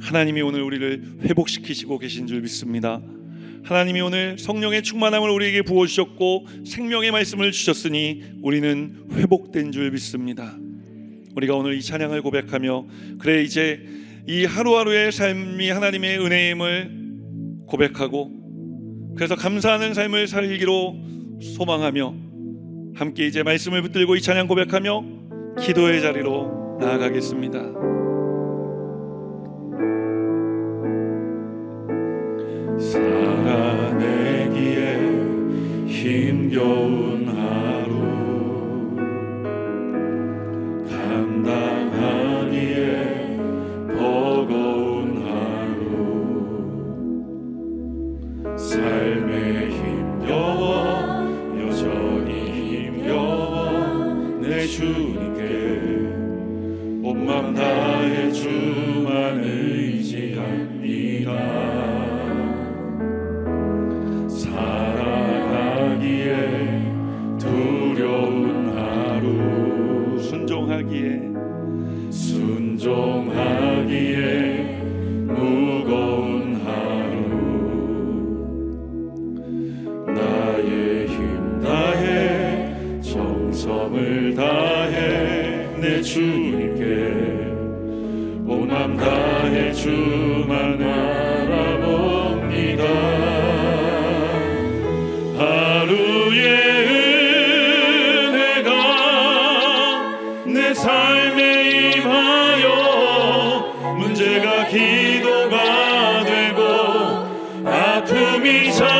하나님이 오늘 우리를 회복시키시고 계신 줄 믿습니다. 하나님이 오늘 성령의 충만함을 우리에게 부어 주셨고 생명의 말씀을 주셨으니 우리는 회복된 줄 믿습니다. 우리가 오늘 이 찬양을 고백하며 그래 이제 이 하루하루의 삶이 하나님의 은혜임을 고백하고 그래서 감사하는 삶을 살기로 소망하며 함께 이제 말씀을 붙들고 이 찬양 고백하며 기도의 자리로 나아가겠습니다. 감당하기에 버거운 하루. 삶에 힘겨워 여전히 힘겨워 내 주님께 온맘 다해 주 주님께 온맘 다해 주만 알아봅니다. 하루의 은혜가 내 삶에 임하여 문제가 기도가 되고 아픔이 자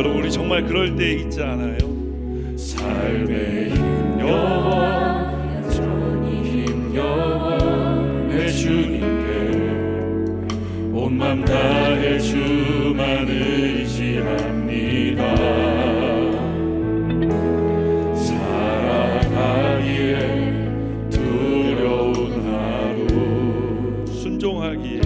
여러분 우리 정말 그럴 때 있지 않아요? 삶의 힘겨워 여전히 힘겨워 내 주님께 온맘 다해 주만 의지합니다 살아가기에 두려운 하루 순종하기에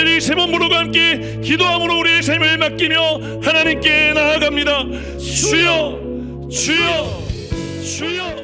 간절히 세번 부르고 함께 기도함으로 우리의 삶을 맡기며 하나님께 나아갑니다. 주여 주여 주여